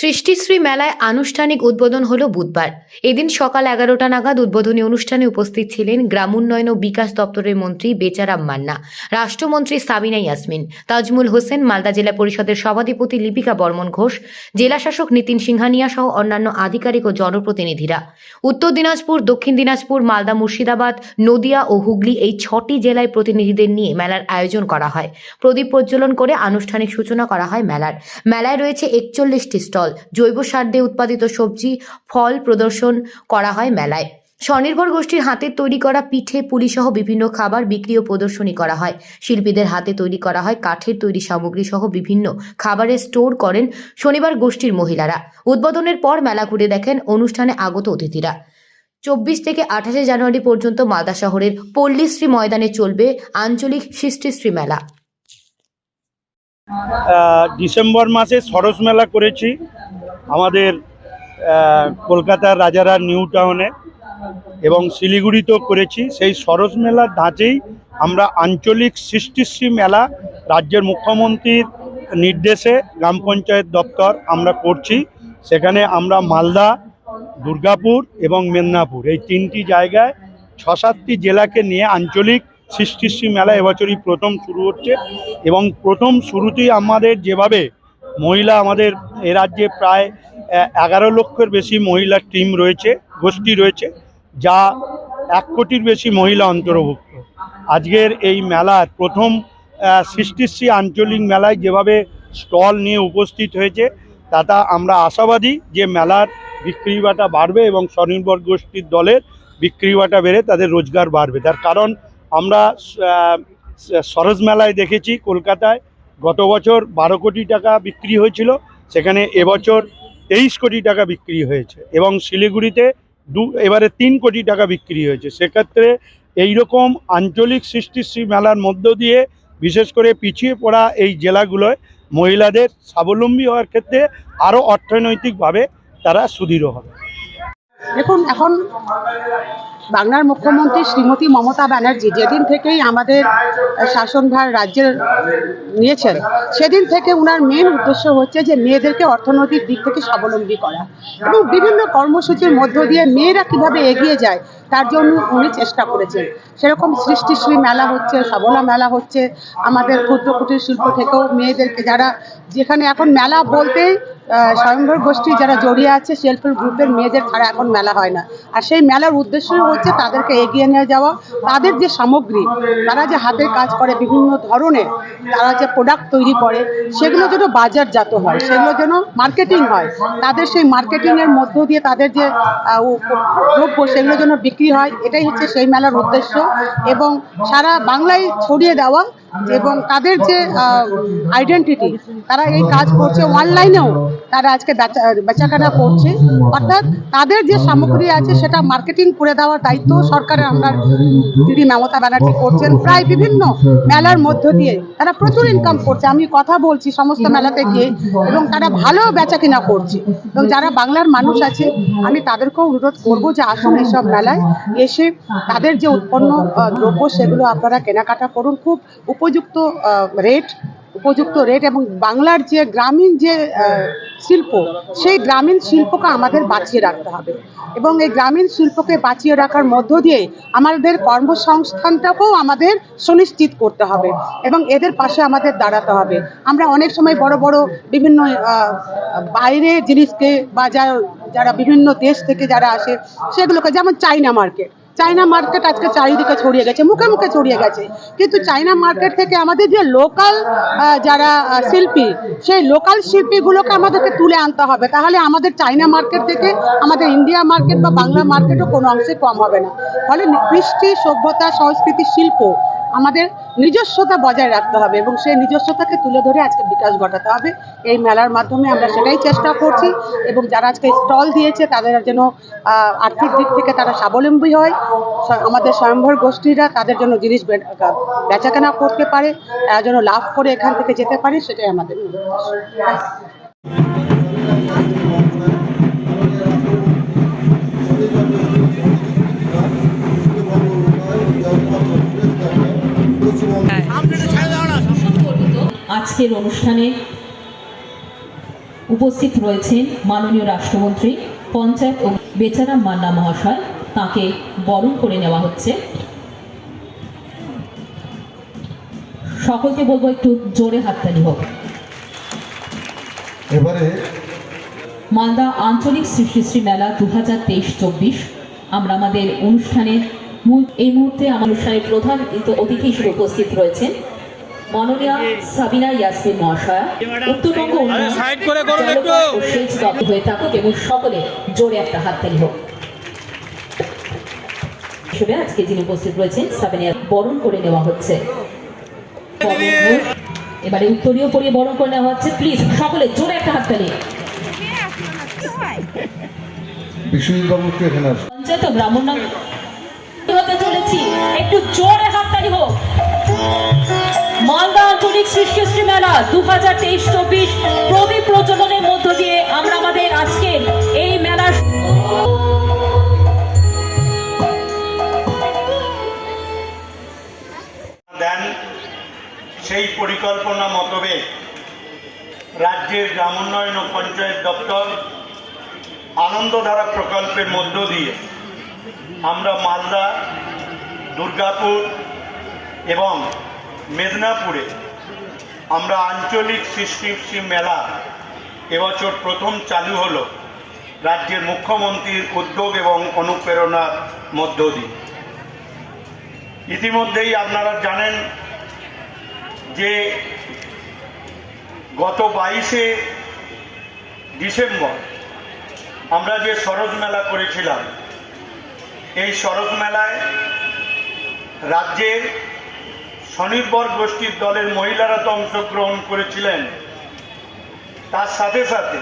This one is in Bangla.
সৃষ্টিশ্রী মেলায় আনুষ্ঠানিক উদ্বোধন হলো বুধবার। এদিন সকাল এগারোটা নাগাদ উদ্বোধনী অনুষ্ঠানে উপস্থিত ছিলেন গ্রামোন্নয়ন ও বিকাশ দপ্তরের মন্ত্রী বেচারাম মান্না, রাষ্ট্রমন্ত্রী সাবিনা ইয়াসমিন, তাজমুল হোসেন, মালদা জেলা পরিষদের সভাধিপতি লিপিকা বর্মন ঘোষ জেলাশাসক নীতিন সিংহানিয়া সহ অন্যান্য আধিকারিক ও জনপ্রতিনিধিরা। উত্তর দিনাজপুর, দক্ষিণ দিনাজপুর, মালদা, মুর্শিদাবাদ, নদিয়া ও হুগলি এই ছটি জেলায় প্রতিনিধিদের নিয়ে মেলার আয়োজন করা হয়। প্রদীপ প্রজ্বলন করে আনুষ্ঠানিক সূচনা করা হয় মেলার। মেলায় রয়েছে একচল্লিশটি স্টল। জৈব সার দিয়ে উৎপাদিত সবজি, ফল প্রদর্শন করা হয় মেলায়। স্বনির্ভর গোষ্ঠীর হাতের তৈরি করা পিঠে, পুলি সহ বিভিন্ন খাবার বিক্রি ও প্রদর্শনী করা হয়। শিল্পীদের হাতে তৈরি করা হয় কাঠের তৈরি সামগ্রী সহ বিভিন্ন খাবারের স্টোর করেন শনিবার গোষ্ঠীর মহিলারা। উদ্বোধনের পর মেলা ঘুরে দেখেন অনুষ্ঠানে আগত অতিথিরা। চব্বিশ থেকে আঠাশে জানুয়ারি পর্যন্ত মালদা শহরের পল্লীশ্রী ময়দানে চলবে আঞ্চলিক সৃষ্টিশ্রী মেলা। ডিসেম্বর মাসে সরস মেলা করেছি আমাদের কলকাতার রাজারা নিউ টাউনে এবং শিলিগুড়িতেও করেছি। সেই সরস মেলার ধাঁচেই আমরা আঞ্চলিক সৃষ্টিশ্রী মেলা রাজ্যের মুখ্যমন্ত্রীর নির্দেশে গ্রাম পঞ্চায়েত দপ্তর আমরা করছি। সেখানে আমরা মালদা, দুর্গাপুর এবং মেদিনীপুর এই তিনটি জায়গায় ছ সাতটি জেলাকে নিয়ে আঞ্চলিক সৃষ্টিশ্রী মেলা এবছরই প্রথম শুরু হচ্ছে এবং প্রথম শুরুতেই আমাদের যেভাবে মহিলা আমাদের এ রাজ্যে প্রায় এগারো লক্ষের বেশি মহিলা টিম রয়েছে, গোষ্ঠী রয়েছে, যা এক কোটির বেশি মহিলা অন্তর্ভুক্ত। আজকের এই মেলার প্রথম সৃষ্টিশ্রী আঞ্চলিক মেলায় যেভাবে স্টল নিয়ে উপস্থিত হয়েছে, তাতা আমরা আশাবাদী যে মেলার বিক্রি বাটা বাড়বে এবং স্বনির্ভর গোষ্ঠীর দলের বিক্রি বাটা বেড়ে তাদের রোজগার বাড়বে। তার কারণ আমরা সরোজ মেলায় দেখেছি কলকাতায় গত বছর বারো কোটি টাকা বিক্রি হয়েছিল, সেখানে এবছর তেইশ কোটি টাকা বিক্রি হয়েছে এবং শিলিগুড়িতে দু, এবারে তিন কোটি টাকা বিক্রি হয়েছে। সেক্ষেত্রে এই রকম আঞ্চলিক সৃষ্টিশ্রী মেলার মধ্য দিয়ে বিশেষ করে পিছিয়ে পড়া এই জেলাগুলোয় মহিলাদের স্বাবলম্বী হওয়ার ক্ষেত্রে আরও অর্থনৈতিকভাবে তারা সুদৃঢ় হবে। দেখুন, এখন বাংলার মুখ্যমন্ত্রী শ্রীমতী মমতা ব্যানার্জি যেদিন থেকেই আমাদের শাসনভার রাজ্যের নিয়েছেন, সেদিন থেকে ওনার মেন উদ্দেশ্য হচ্ছে যে মেয়েদেরকে অর্থনৈতিক দিক থেকে স্বাবলম্বী করা এবং বিভিন্ন কর্মসূচির মধ্য দিয়ে মেয়েরা কীভাবে এগিয়ে যায় তার জন্য উনি চেষ্টা করেছেন। সেরকম সৃষ্টিশ্রী মেলা হচ্ছে সবলা মেলা হচ্ছে, আমাদের ক্ষুদ্র কুটির শিল্প থেকেও মেয়েদেরকে যারা যেখানে এখন মেলা বলতেই স্বয়ংভর গোষ্ঠী যারা জড়িয়ে আছে সেলফ হেল্প গ্রুপের মেয়েদের ছাড়া এখন মেলা হয় না। আর সেই মেলার উদ্দেশ্য হচ্ছে তাদেরকে এগিয়ে নিয়ে যাওয়া, তাদের যে সামগ্রী, তারা যে হাতের কাজ করে বিভিন্ন ধরনের তারা যে প্রোডাক্ট তৈরি করে, সেগুলো যেন বাজারজাত হয়, সেগুলো যেন মার্কেটিং হয়, তাদের সেই মার্কেটিংয়ের মধ্য দিয়ে তাদের যে দ্রব্য সেগুলো যেন বিক্রি হয়, এটাই হচ্ছে সেই মেলার উদ্দেশ্য এবং সারা বাংলায় ছড়িয়ে দেওয়া এবং তাদের যে আইডেন্টিটি তারা এই কাজ করছে অনলাইনেও তারা আজকে বেচা, বেচাকেনা করছে। অর্থাৎ তাদের যে সামগ্রী আছে, সেটা মার্কেটিং করে দেওয়ার দায়িত্ব সরকারের। আমরা দিদি মমতা ব্যানার্জি করছেন। প্রায় বিভিন্ন মেলার মধ্য দিয়ে তারা প্রচুর ইনকাম করছে। আমি কথা বলছি সমস্ত মেলাতে গিয়ে এবং তারা ভালো বেচা কিনা করছে। এবং যারা বাংলার মানুষ আছে, আমি তাদেরকেও অনুরোধ করব যে আসুন এসব মেলায় এসে তাদের যে উৎপন্ন দ্রব্য, সেগুলো আপনারা কেনাকাটা করুন। খুব উপযুক্ত রেট উপযুক্ত রেট এবং বাংলার যে গ্রামীণ যে শিল্প, সেই গ্রামীণ শিল্পকে আমাদের বাঁচিয়ে রাখতে হবে। এবং এই গ্রামীণ শিল্পকে বাঁচিয়ে রাখার মধ্য দিয়ে আমাদের কর্মসংস্থানটাকেও আমাদের সুনিশ্চিত করতে হবে এবং এদের পাশে আমাদের দাঁড়াতে হবে। আমরা অনেক সময় বড় বড় বিভিন্ন বাইরে জিনিসকে বা যারা বিভিন্ন দেশ থেকে যারা আসে, সেগুলোকে যেমন চাইনা মার্কেট চাইনা মার্কেট আজকে চারিদিকে ছড়িয়ে গেছে, মুখে মুখে ছড়িয়ে গেছে। কিন্তু চাইনা মার্কেট থেকে আমাদের যে লোকাল যারা শিল্পী, সেই লোকাল শিল্পীগুলোকে আমাদেরকে তুলে আনতে হবে। তাহলে আমাদের চাইনা মার্কেট থেকে আমাদের ইন্ডিয়া মার্কেট বা বাংলা মার্কেটও কোনো অংশে কম হবে না। ফলে কৃষ্টি, সভ্যতা, সংস্কৃতি, শিল্প আমাদের নিজস্বতা বজায় রাখতে হবে এবং সেই নিজস্বতাকে তুলে ধরে আজকে বিকাশ ঘটাতে হবে। এই মেলার মাধ্যমে আমরা সেটাই চেষ্টা করছি এবং যারা আজকে স্টল দিয়েছে, তাদের যেন আর্থিক দিক থেকে তারা স্বাবলম্বী হয়। আমাদের স্বয়ংভর গোষ্ঠীরা তাদের জন্য জিনিস বেচাকেনা করতে পারে, তারা যেন লাভ করে এখান থেকে যেতে পারে, সেটাই আমাদের আজকের অনুষ্ঠানে উপস্থিত রয়েছেন মাননীয় রাষ্ট্রমন্ত্রী পঞ্চায়েত ও বেচারাম মান্না মহাশয়। তাকে বরণ করে নেওয়া হচ্ছে। সকলকে বলব একটু জোরে হাততালি হোক। এবারে মালদা আঞ্চলিক শ্রী শ্রী শ্রী মেলা দু হাজার তেইশ চব্বিশ। আমরা আমাদের অনুষ্ঠানের মূল এই মুহূর্তে আমার অনুষ্ঠানের প্রধান অতিথি হিসেবে উপস্থিত রয়েছেন মাননীয় সাবিনা ইয়াসমিন মহাশয়া উত্তরবঙ্গ উন্নয়ন হয়ে থাকুক এবং সকলে জোরে একটা হাততালি হোক। হিসেবে আজকে যিনি উপস্থিত রয়েছেন সাবিনা বরণ করে নেওয়া হচ্ছে। এবারে উত্তরীয় পরিয়ে বরণ করে নেওয়া হচ্ছে। প্লিজ সকলে জোরে একটা হাততালি এখানে আসুন। পঞ্চায়েত হতে চলেছি। একটু জোরে হাততালি হোক। সৃষ্টিশ্রী মেলা দু হাজার তেইশ, চব্বিশ প্রদীপ প্রজ্বলনের মধ্য দিয়ে আমরা আমাদের আজকের এই মেলার দেন সেই পরিকল্পনা মোতাবেক রাজ্যের গ্রামোন্নয়ন ও পঞ্চায়েত দপ্তর আনন্দধারা প্রকল্পের মধ্য দিয়ে আমরা মালদা, দুর্গাপুর এবং মেদিনীপুরে আমরা আঞ্চলিক সৃষ্টি সৃষ্টি মেলা এবছর প্রথম চালু হলো রাজ্যের মুখ্যমন্ত্রীর উদ্যোগ এবং অনুপ্রেরণার মধ্য দিয়ে। ইতিমধ্যেই আপনারা জানেন যে গত বাইশে ডিসেম্বর আমরা যে সরোজ মেলা করেছিলাম, এই সরোজ মেলায় রাজ্যের স্বনির্ভর গোষ্ঠীর দলের মহিলারা তো অংশগ্রহণ করেছিলেন। তার সাথে সাথে